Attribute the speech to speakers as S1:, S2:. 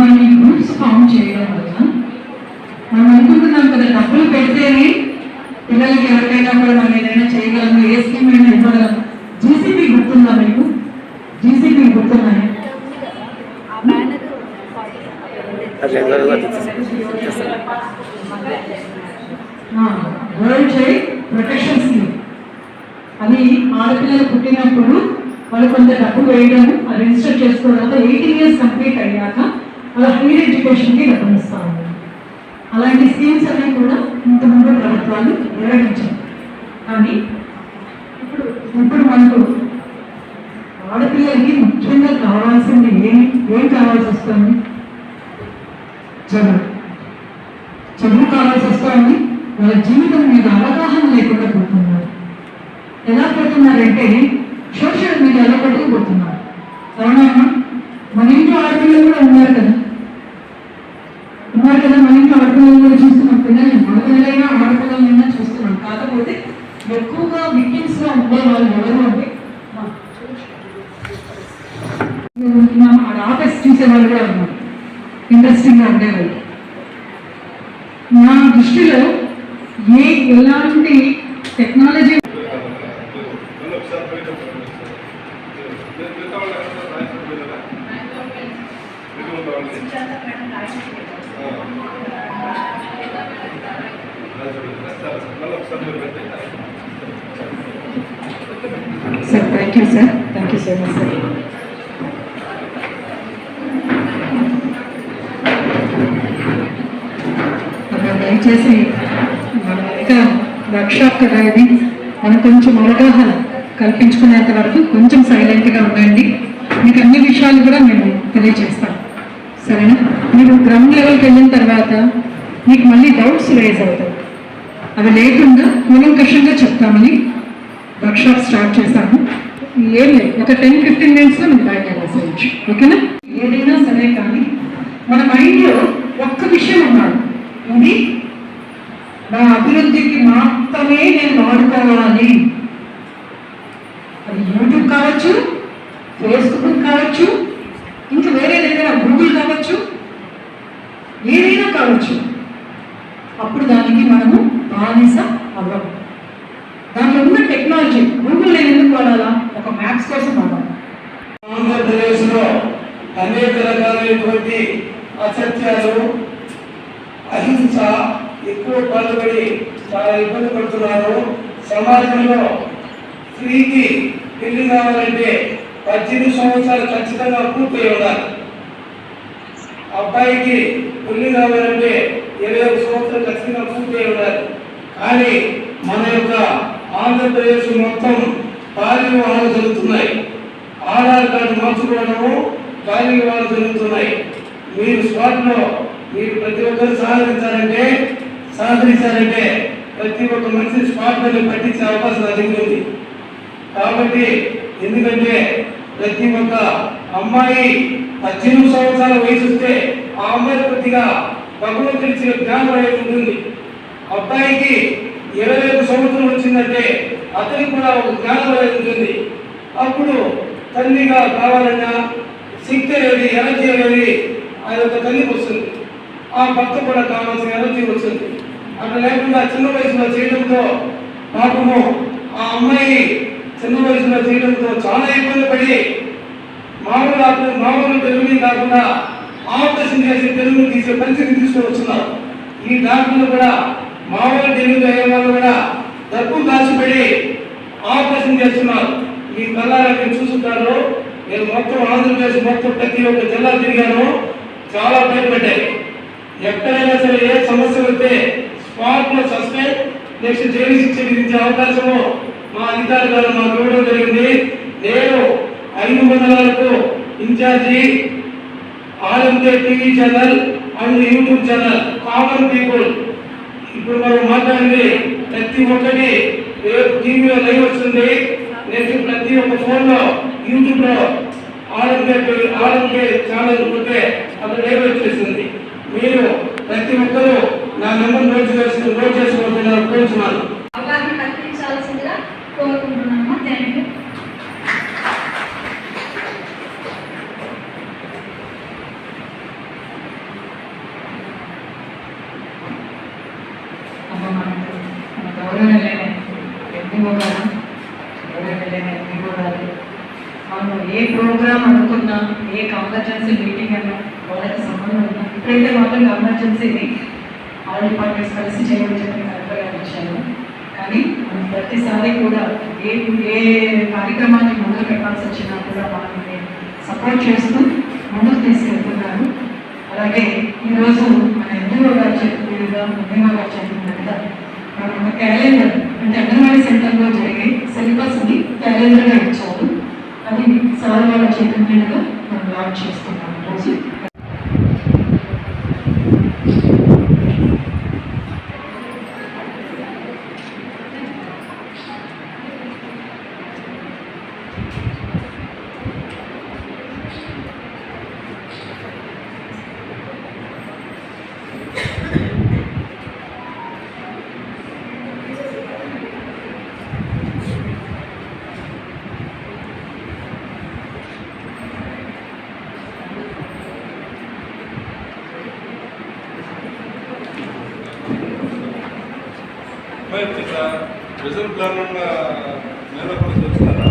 S1: మనం groups form చేయడం వల్ల మనం అనుకుంటున్నాం కదా డబ్బులు పెడితేనే పిల్లలకి ఎవరికైనా కూడా మనం ఏదైనా చేయగలము ఏ స్కీమ్ అయినా ఇవ్వగలము. జీసీపీ గుర్తుందా మీకు? జీసీపీ గుర్తున్నాయి వరల్డ్ చైల్డ్ ప్రొటెక్షన్ స్కీమ్ అది ఆడపిల్లలు పుట్టినప్పుడు వాళ్ళు కొంత డబ్బు వేయడం అది రిజిస్టర్ చేసుకోవడం ఎయిటీన్ ఇయర్స్ కంప్లీట్ అయ్యాక వాళ్ళ హైయర్ ఎడ్యుకేషన్కి గమనిస్తూ ఉన్నారు అలాంటి స్కీమ్స్ అన్నీ కూడా ఇంతకుముందు ప్రభుత్వాలు నిర్వహించాయి. కానీ ఇప్పుడు ఇప్పుడు మనకు ఆడపిల్లలకి ముఖ్యంగా కావాల్సింది ఏమి ఏం కావాల్సి వస్తుంది? చదువు. చదువు కావాల్సి వస్తుంది. వాళ్ళ జీవితం మీద అవగాహన లేకుండా పోతున్నారు. ఎలా పోతున్నారంటే సోషల్ మీడియాలో పట్టుకుపోతున్నారు. అవునా మన ఇంట్లో ఆడపిల్లలు కూడా ఉన్నారు ఉన్నారు కదా మన ఇంట్లో ఆడపిల్లలు కూడా చూస్తున్నాం పిల్లల్ని మన పిల్లలైనా ఆడపిల్లలైనా చూస్తున్నాం కాకపోతే ఎక్కువగా విక్టిమ్స్గా ఉండే వాళ్ళు ఎవరు అంటే మా ఆఫీస్ కూడా ఉన్నారు ఇంట్రెస్టింగ్ ఉండేవాళ్ళు నా దృష్టిలో ఏ ఎలాంటి technology sir thank you sir thank you so much sir అలా దయచేసి మనం ఇంకా వర్క్షాప్ కదా ఇది. మనం కొంచెం అవగాహన కల్పించుకునేంత వరకు కొంచెం సైలెంట్గా ఉండండి. మీకు అన్ని విషయాలు కూడా మేము తెలియజేస్తాం సరేనా? మీరు గ్రౌండ్ లెవెల్కి వెళ్ళిన తర్వాత మీకు మళ్ళీ డౌట్స్ రేజ్ అవుతాయి. అవి లేకుండా కూలంకషంగా చెప్తామని వర్క్షాప్ స్టార్ట్ చేశాము ఏం లేదు. ఒక టెన్ ఫిఫ్టీన్ మినిట్స్లో మీరు బయట వెళ్ళేసేయచ్చు ఓకేనా? ఏదైనా సరే కానీ మన మైండ్లో ఒక్క నా అభివృద్ధికి మాత్రమే నేను వాడుకోవాలి. అది యూట్యూబ్ కావచ్చు ఫేస్బుక్ కావచ్చు ఇంకా వేరే దగ్గర గూగుల్ కావచ్చు ఏదైనా కావచ్చు. అప్పుడు దానికి మనము బానిస అవ్వం. దానిలో ఉన్న టెక్నాలజీ గూగుల్ నేను ఎందుకు వాడాలా? ఒక మ్యాప్స్ కోసం వాడాలి?
S2: ఆంధ్రప్రదేశ్లో అనేక రకాలైనటువంటి అసత్యాలు అహింస ఎక్కువ పాల్పడి చాలా ఇబ్బంది పడుతున్నారు. సమాజంలో స్త్రీకి పెళ్ళి కావాలంటే పద్దెనిమిది సంవత్సరాలు ఖచ్చితంగా పూర్తి ఉండాలి. అబ్బాయికి పెళ్ళి కావాలంటే ఇరవై ఒక సంవత్సరాలు ఖచ్చితంగా పూర్తి ఉండాలి. కానీ మన యొక్క ఆంధ్రప్రదేశ్ మొత్తం బాల్య వివాహాలు జరుగుతున్నాయి. ఆధార్ కార్డు మార్చుకోవడము బాల్య వివాహాలు జరుగుతున్నాయి. మీరు స్పాట్లో మీరు ప్రతి ఒక్కరు సహకరించాలంటే సహకరించారంటే ప్రతి ఒక్క మనిషి స్పాట్లోనే పట్టించే అవకాశం నా దగ్గర ఉంది కాబట్టి ఎందుకంటే ప్రతి ఒక్క అమ్మాయి పద్దెనిమిది సంవత్సరాల వయసు వస్తే ఆ అమ్మాయి కొద్దిగా భగవంతుడి ఇచ్చిన జ్ఞానం అనేది ఉంటుంది. అబ్బాయికి ఇరవై ఐదు సంవత్సరం వచ్చిందంటే అతనికి కూడా ఒక జ్ఞానం అనేది ఉంటుంది. అప్పుడు తల్లిగా కావాలన్నా శక్తి అనేది ఎనర్జీ అనేది ఆ యొక్క తల్లికి వస్తుంది. ఆ భర్త కూడా కావాల్సిన ఎనర్జీ వస్తుంది. అట్లా లేకుండా చిన్న వయసులో చేయడంతో పాపము ఆ అమ్మాయి చిన్న వయసులో చేయడంతో చాలా ఇబ్బంది పడి మామూలు మామూలు తెలుగుని కాకుండా ఆపరేషన్ చేసి తెలుగుని తీసే పరిస్థితి తీసుకొని ఈ డాక్టర్లు కూడా మామూలు డెలివరీ అయ్యే వాళ్ళు కూడా డబ్బు దాచిపెడి ఆపరేషన్ చేస్తున్నారు. ఈ కళ్ళారా మీరు చూసుంటారు? నేను మొత్తం ఆంధ్రప్రదేశ్ మొత్తం ప్రతి ఒక్క జిల్లా తిరిగాను. చాలా భయపడ్డాయి. ఎక్కడైనా సరే ఏ సమస్య వస్తే స్పాట్లో సస్పెండ్ నెక్స్ట్ జైలు శిక్ష విధించే అవకాశము మా అధికారి గారు మాకు ఇవ్వడం జరిగింది. నేను ఐదు మండలాలకు incharge ఆలంకే TV channel and YouTube channel common people. ఇప్పుడు మనం మాట్లాడింది ప్రతి ఒక్కటి రేపు టీవీలో లైవ్ వస్తుంది. నెక్స్ట్ ప్రతి ఒక్క ఫోన్లో యూట్యూబ్లో ఆలంకే ఆలంకే ఛానల్ ఉంటే అక్కడ లైవ్ వచ్చేస్తుంది. మీరు ప్రతి ఒక్కరూ నా నెంబర్ నోట్ చేసుకుని నోట్
S3: చేసుకోండి నేను ఒప్పించున్నాను
S1: ఏ ప్రోగ్రామ్ అనుకున్నా ఏ కంపల్సరీ మీటింగ్ అన్నా వాళ్ళకి సంబంధం ఉన్నా ఇప్పుడైతే మాత్రం కంపల్సరీ ఆల్ డిపార్ట్మెంట్స్ కలిసి చేయమని చెప్పి కలెక్టర్ గారు ఇచ్చారు. కానీ మనం ప్రతిసారి కూడా ఏ ఏ కార్యక్రమాన్ని మొదలు పెట్టాల్సి వచ్చినా కూడా వాళ్ళని సపోర్ట్ చేస్తూ ముందుకు తీసుకెళ్తున్నారు. అలాగే ఈరోజు మన ఎండిఓ గారు చెప్పినట్టుగా ముఖ్యంగా గారు చెప్పినట్టుగా మనం క్యాలెండర్ అంటే అంగన్వాడీ సెంటర్లో జరిగే సిలబస్ని క్యాలెండర్గా ఇచ్చారు. అది సార్ వాళ్ళ చైతన్యంగా మనం లాంచ్ చేస్తున్నాం రోజు
S4: రిజర్వ్ ప్లాన్ మీద కూడా చూస్తారా